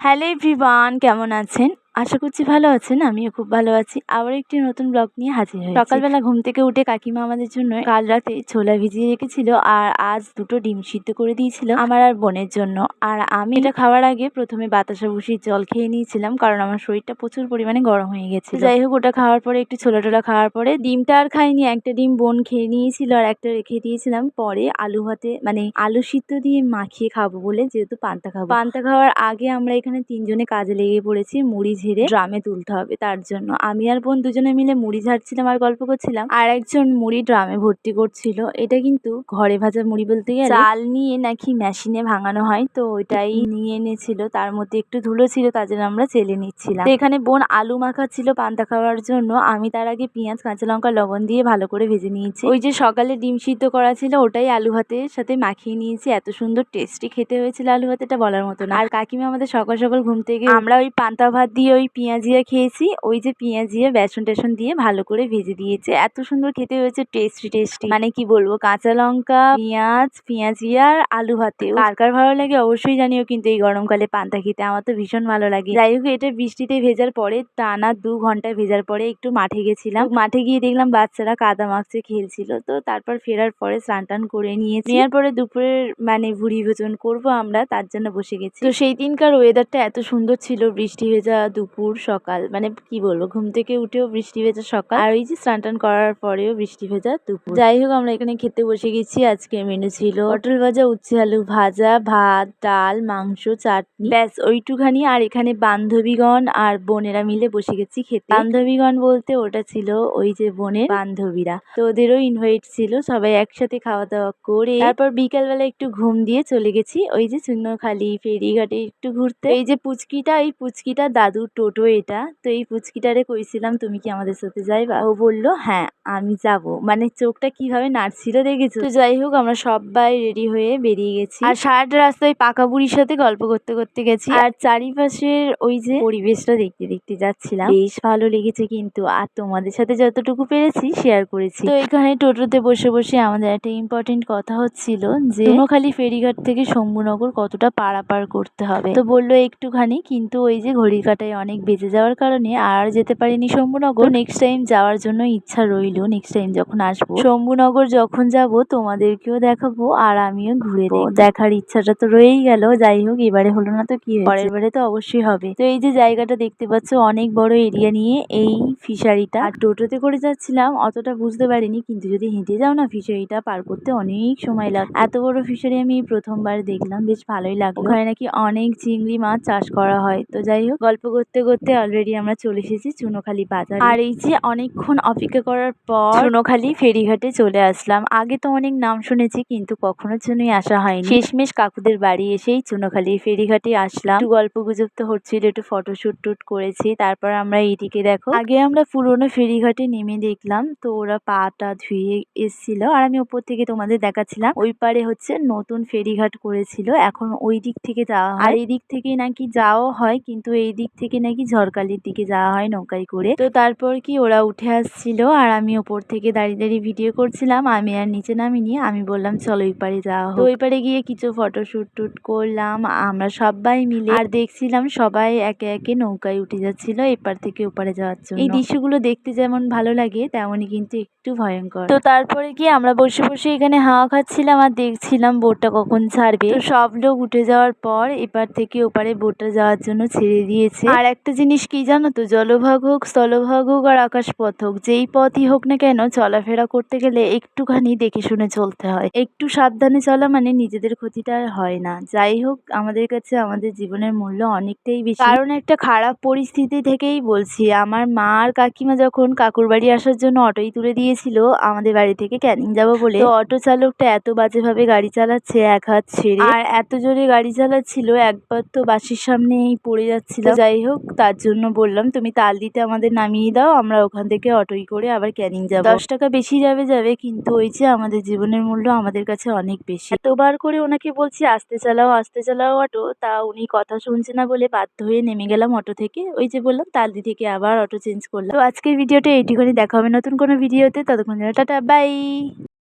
Hello everyone কেমন আছেন? আশা করছি ভালো আছেন, আমিও খুব ভালো আছি। আবার একটি নতুন ব্লগ নিয়ে হাজির হয়েছি। সকালবেলা ঘুম থেকে উঠে কাকিমা আমাদের জন্য কাল রাতে ছোলা ভিজিয়ে রেখেছিল আর আজ দুটো ডিম সিদ্ধ করে দিয়েছিল আমার আর বোনের জন্য। আর আমি এটা খাওয়ার আগে প্রথমে বাতাসা বসিয়ে জল খেয়ে নিয়েছিলাম কারণ আমার শরীরটা প্রচুর পরিমাণে গরম হয়ে গেছে যাই হোক, ওটা খাওয়ার পরে একটু ছোলা টোলা খাওয়ার পরে ডিমটা আর খাইনি, একটা ডিম বোন খেয়ে নিয়েছিল আর একটা রেখে দিয়েছিলাম। পরে আলু ভাতে মানে আলু সিদ্ধ দিয়ে মাখিয়ে খাব বলে যেহেতু পান্তা খাব। পান্তা খাওয়ার আগে আমরা এখানে তিনজনে কাজে লেগে পড়েছি, মুড়ি ঝেড়ে ড্রামে তুলতে হবে, তার জন্য। আমি আর বোন দুজনে মিলে মুড়ি ঝাড়ছিলাম আর গল্প করছিলাম। আর একজন মুড়ি ড্রামে ভর্তি করছিল। এটা কিন্তু ঘরে ভাজা মুড়ি বলতে গেলে চাল নিয়ে নাকি মেশিনে ভাঙানো হয়, তো ওইটাই নিয়ে এনেছিল। তার মধ্যে একটু ধুলো ছিল, তার জন্য আমরা চেলে নিচ্ছিলাম। এখানে বোন আলু মাখাচ্ছিল পান্তা খাওয়ার জন্য। আমি তার আগে পেঁয়াজ, কাঁচা লঙ্কা, লবণ দিয়ে ভালো করে ভেজে নিয়েছি। ওই যে সকালে ডিম সিদ্ধ করা ছিল, ওটাই আলু ভাতের সাথে মাখিয়ে নিয়েছি। এত সুন্দর টেস্টি খেতে হয়েছিল আলু ভাতেটা বলার মতো না। আর কাকিমা আমাদের সকাল সকাল ঘুম থেকে আমরা ওই পান্তা ভাত দিয়ে ওই পেঁয়াজিয়া খেয়েছি। ওই যে পেঁয়াজিয়া বেসন টেসন দিয়ে ভালো করে ভেজে দিয়েছে। এত সুন্দর খেতে হয়েছে টেস্টি টেস্টি মানে কি বলব, কাঁচা লঙ্কা, পেঁয়াজ, পেঁয়াজিয়া আর আলু ভাতে। কার কার ভালো লাগে অবশ্যই জানিও কিন্তু এই গরমকালে পান্তা খেতে। আমার তো ভীষণ ভালো লাগে। যাই হোক, এটা বৃষ্টিতে ভেজার পরে, টানা দু ঘণ্টা ভেজার পরে একটু মাঠে গেছিলাম। মাঠে গিয়ে দেখলাম বাচ্চারা কাদা মাখছে, খেলছিল। তো তারপর ফেরার পরে স্নান টান করে নিয়েছি। নেওয়ার পরে দুপুরের মানে ভুড়ি ভোজন করব আমরা, তার জন্য বসে গেছি। তো সেই দিনকার ওয়েদারটা এত সুন্দর ছিল, বৃষ্টি ভেজা দুপুর সকাল মানে কি বলব, ঘুম থেকে উঠেও বৃষ্টি ভেজা সকাল, আর ওই যে স্নান টান করার পরেও বৃষ্টি ভেজা দুপুর। যাই হোক, আমরা এখানে খেতে বসে গেছি, আজকে মেনু ছিল পটল ভাজা, উচ্ছে আলু ভাজা, ভাত, ডাল, মাংস, চাটনি। ব্যাস, ওইটুখানি, আর এখানে বান্ধবীগণ আর বোনেরা মিলে বসে গেছি খেতে। বান্ধবীগণ বলতে ওটা ছিল ওই যে বোনের বান্ধবীরা, তো ওদেরও ইনভাইট ছিল, সবাই একসাথে খাওয়া দাওয়া করে। তারপর বিকালবেলা একটু ঘুম দিয়ে চলে গেছি, ওই যে চূর্ণখালি ফেরিঘাটে একটু ঘুরতে। এই যে পুচকিটা, এই পুচকিটা দাদুর টোটো এটা। তো এই পুচকিটারে কইছিলাম তুমি কি আমাদের সাথে যাইবা? ও বলল হ্যাঁ আমি যাব। মানে চোখটা কীভাবে নাড়ছিল দেখেছ? তো যাই হোক আমরা সবাই রেডি হয়ে বেরিয়ে গেছি। আর সারাটা রাস্তায় পাকা বুড়ির সাথে গল্প করতে করতে গেছি। আর চারিপাশের ওই যে পরিবেশটা দেখতে দেখতে যাচ্ছিলাম। বেশ ভালো লেগেছে কিন্তু। আর তোমাদের সাথে যতটুকু পেরেছি শেয়ার করেছি। তো এখানে টোটোতে বসে বসে আমাদের একটা ইম্পর্টেন্ট কথা হচ্ছিল যে খালি ফেরিঘাট থেকে শম্ভুনগর কতটা পারাপার করতে হবে? তো বলল একটুখানি কিন্তু ওই যে ঘড়ির কাটায় অনেক বেজে যাওয়ার কারণে আর যেতে পারিনি শম্ভুনগর। নেক্সট টাইম যাওয়ার জন্য ইচ্ছা রইল। নেক্সট টাইম যখন আসব শম্ভুনগর যখন যাব তোমাদেরকেও দেখাবো আর আমিও ঘুরে দেবো দেখার ইচ্ছাটা তো রয়েই গেল। যাই হোক এবারে হলো না তো কি পরের বারে তো অবশ্যই হবে। তো এই যে জায়গাটা দেখতে পাচ্ছ অনেক বড় এরিয়া নিয়ে এই ফিশারিটা আর টোটোতে করে যাচ্ছিলাম অতটা বুঝতে পারিনি। কিন্তু যদি হেঁটে যাও না ফিশারিটা পার করতে অনেক সময় লাগে এত বড় ফিশারি আমি প্রথমবার দেখলাম। বেশ ভালোই লাগল। ওখানে নাকি অনেক চিংড়ি মাছ চাষ করা হয়। তো যাই হোক গল্প করতে করতে অলরেডি আমরা চলে এসেছি চুনোখালি বাজার। আর এই যে অনেকক্ষণ অপেক্ষা করার পর চুনোখালি ফেরিঘাটে চলে আসলাম। আগে তো অনেক নাম শুনেছি কিন্তু কখনোর জন্যই আসা হয়নি। শেষমেশ কাকুদের বাড়ি এসেই চুনোখালি ফেরিঘাটে আসলাম। একটু গল্প গুজব তো হচ্ছিল একটু ফটোশুট টুট করেছি। তারপর আমরা এইদিকে দেখো আগে আমরা পুরোনো ফেরিঘাটে নেমে দেখলাম। তো ওরা পাটা ধুয়ে এসছিল। আর আমি ওপর থেকে তোমাদের দেখাচ্ছিলাম ওই পারে হচ্ছে নতুন ফেরিঘাট করেছিল। এখন ওই দিক থেকে যাওয়া হয়। আর এই দিক থেকে নাকি যাওয়া হয় কিন্তু এই দিক থেকে নাকি ঝড়কালির দিকে যাওয়া হয় নৌকায় করে। তো তারপর কি ওরা উঠে আসছিল আর আমি ওপর থেকে দাঁড়িয়ে দাঁড়িয়ে ভিডিও করছিলাম, আমি আর নিচে নামিনি, আমি বললাম, চলো ওই পারে যাওয়া হোক। ওই পারে গিয়ে কিছু ফটো শুট টুট করলাম, আমরা সবাই মিলে আর দেখছিলাম সবাই একে একে নৌকায় উঠে যাচ্ছিল এপার থেকে ওপারে যাওয়ার জন্য। এই দৃশ্যগুলো দেখতে যেমন ভালো লাগে, তেমনই কিন্তু একটু ভয়ঙ্কর। তো তারপরে কি আমরা বসে বসে এখানে হাওয়া খাচ্ছিলাম আর দেখছিলাম বোটটা কখন ছাড়বে। সব লোক উঠে যাওয়ার পর এপার থেকে ওপারে বোটটা যাওয়ার জন্য ছেড়ে দিয়েছে। আর একটা জিনিস কি জানো তো? জলভাগ হোক, স্থলভাগ হোক আর আকাশপথ হোক, যেই পথই হোক না কেন চলাফেরা করতে গেলে একটুখানি দেখে শুনে চলতে হয়। একটু সাবধানে চলা মানে নিজেদের ক্ষতিটা আর হয় না। যাই হোক, আমাদের কাছে আমাদের জীবনের মূল্য অনেকটাই বেশি। কারণ একটা খারাপ পরিস্থিতি থেকেই বলছি, আমার মা আর কাকিমা যখন কাকুর বাড়ি আসার জন্য অটোই তুলে দিয়েছিল, আমাদের বাড়ি থেকে ক্যানিং যাব বলে অটো চালকটা এত বাজেভাবে গাড়ি চালাচ্ছে, এক হাত ছেড়ে, আর এত জোরে গাড়ি চালাচ্ছিল, একবার তো বাসির সামনেই পড়ে যাচ্ছিল। যাই হোক তার জন্য বললাম তুমি তাল দিতে আমাদের নামিয়ে দাও আমরা ওখান থেকে অটোই করে আবার ক্যানিং যাব। দশ টাকা বেশি যাবে যাবে কিন্তু ওই যে আমাদের জীবনের মূল্য আমাদের কাছে অনেক বেশি। এতবার করে ওনাকে বলছি আস্তে চালাও আস্তে চালাও অটো। তা উনি কথা শুনছে না বলে বাধ্য হয়ে নেমে গেলাম অটো থেকে। ওই যে বললাম তালদি থেকে আবার অটো চেঞ্জ করলাম। তো আজকের ভিডিওটা এইটুখানি। দেখা হবে নতুন কোনো ভিডিওতে। ততক্ষণ টাটা বাই!